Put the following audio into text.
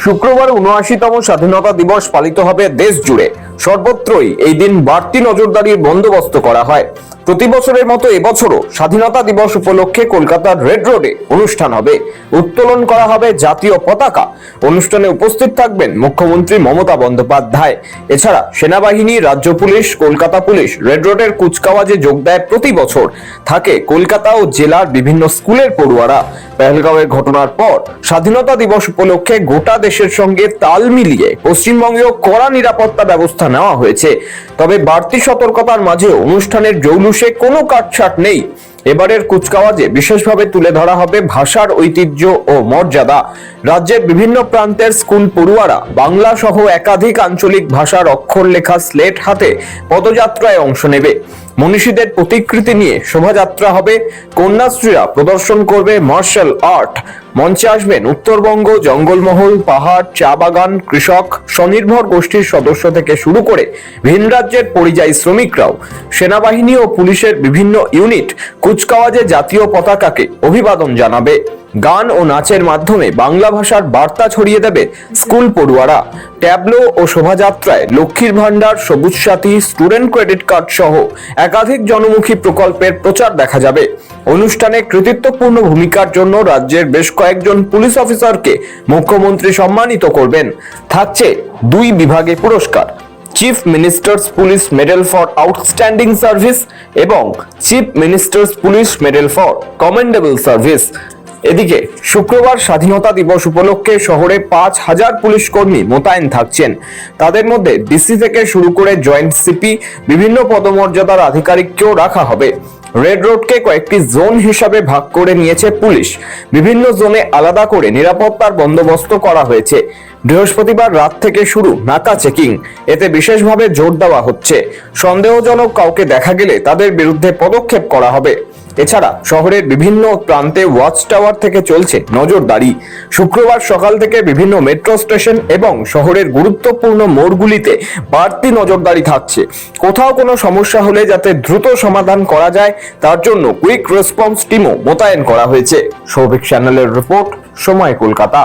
শুক্রবার উনআশিতম স্বাধীনতা দিবস পালিত হবে দেশ জুড়ে সর্বত্রই এই দিন বাড়তি নজরদারির বন্দোবস্ত করা হয়। প্রতি বছরের মতো এবছরও স্বাধীনতা দিবস উপলক্ষে কলকাতার রেড রোডে অনুষ্ঠান হবে। উত্তোলন করা হবে জাতীয় পতাকা। অনুষ্ঠানে উপস্থিত থাকবেন মুখ্যমন্ত্রী মমতা বন্দ্যোপাধ্যায়। এছাড়া সেনাবাহিনী, রাজ্য পুলিশ, কলকাতা পুলিশ রেড রোডের কুচকাওয়াজে যোগ দেয় প্রতি বছর। থাকে কলকাতা ও জেলার বিভিন্ন স্কুলের পড়ুয়ারা। পেহেলগাঁওয়ের ঘটনার পর স্বাধীনতা দিবস উপলক্ষে গোটা দেশের সঙ্গে তাল মিলিয়ে পশ্চিমবঙ্গেও কড়া নিরাপত্তা ব্যবস্থা নেওয়া হয়েছে। তবে বাড়তি সতর্কতার মাঝে অনুষ্ঠানের জৌলুসে কোনো কাটছাট নেই। এবারের কুচকাওয়াজে বিশেষভাবে তুলে ধরা হবে ভাষার ঐতিহ্য ও মর্যাদা। রাজ্যের বিভিন্ন প্রান্তের স্কুল পড়ুয়ারা বাংলা সহ একাধিক আঞ্চলিক ভাষার অক্ষর লেখা স্লেট হাতে পদযাত্রায় অংশ নেবে। মনীষীদের প্রতিকৃতি নিয়ে শোভাযাত্রা হবে। কন্যাশ্রীরা প্রদর্শন করবে মার্শাল আর্ট। মঞ্চে আসবেন উত্তরবঙ্গ, জঙ্গলমহল, পাহাড়, চা বাগান, কৃষক, স্বনির্ভর গোষ্ঠীর সদস্য থেকে শুরু করে ভিন রাজ্যের পরিযায়ী শ্রমিকরাও। সেনাবাহিনী ও পুলিশের বিভিন্ন ইউনিট কুচকাওয়াজে জাতীয় পতাকাকে অভিবাদন জানাবে। গান ও নাচের মাধ্যমে বাংলা ভাষার বার্তা ছড়িয়ে দেবে স্কুল পড়ুয়ারা। ট্যাবলো ও শোভাযাত্রায় লক্ষ্মীর ভান্ডার সবুজ সাথী, স্টুডেন্ট ক্রেডিট কার্ড সহ একাধিক জনমুখী প্রকল্পের প্রচার দেখা যাবে। অনুষ্ঠানে কৃতিত্বপূর্ণ ভূমিকার জন্য রাজ্যের বেশ কয়েকজন পুলিশ অফিসারকে মুখ্যমন্ত্রী সম্মানিত করবেন। থাকছে দুই বিভাগে পুরস্কার, chief ministers police medal for outstanding service এবং chief ministers police medal for commendable service. এদিকে শুক্রবার স্বাধীনতা দিবস উপলক্ষে শহরে পাঁচ হাজার পুলিশ কর্মী মোতায়েন থাকছেন। তাদের মধ্যে ডিসি থেকে শুরু করে জয়েন্ট সিপি, বিভিন্ন পদমর্যাদার আধিকারিককেও রাখা হবে। রেড রোডকে কয়েকটি জোন হিসাবে ভাগ করে নিয়েছে পুলিশ। বিভিন্ন জোনে আলাদা করে নিরাপত্তার বন্দোবস্ত করা হয়েছে। বৃহস্পতিবার রাত থেকে শুরু নাকা চেকিং। এতে বিশেষভাবে জোর দেওয়া হচ্ছে। সন্দেহজনক কাউকে দেখা গেলে তাদের বিরুদ্ধে পদক্ষেপ করা হবে। এছাড়া শহরের বিভিন্ন প্রান্তে ওয়াচ টাওয়ার থেকে চলছে নজরদারি। শুক্রবার সকাল থেকে বিভিন্ন মেট্রো স্টেশন এবং শহরের গুরুত্বপূর্ণ মোড়গুলিতে বাড়তি নজরদারি থাকছে। কোথাও কোনো সমস্যা হলে যাতে দ্রুত সমাধান করা যায়, তার জন্য কুইক রেসপন্স টিমও মোতায়েন করা হয়েছে। সৌভিক চ্যানেলের রিপোর্ট, সময় কলকাতা।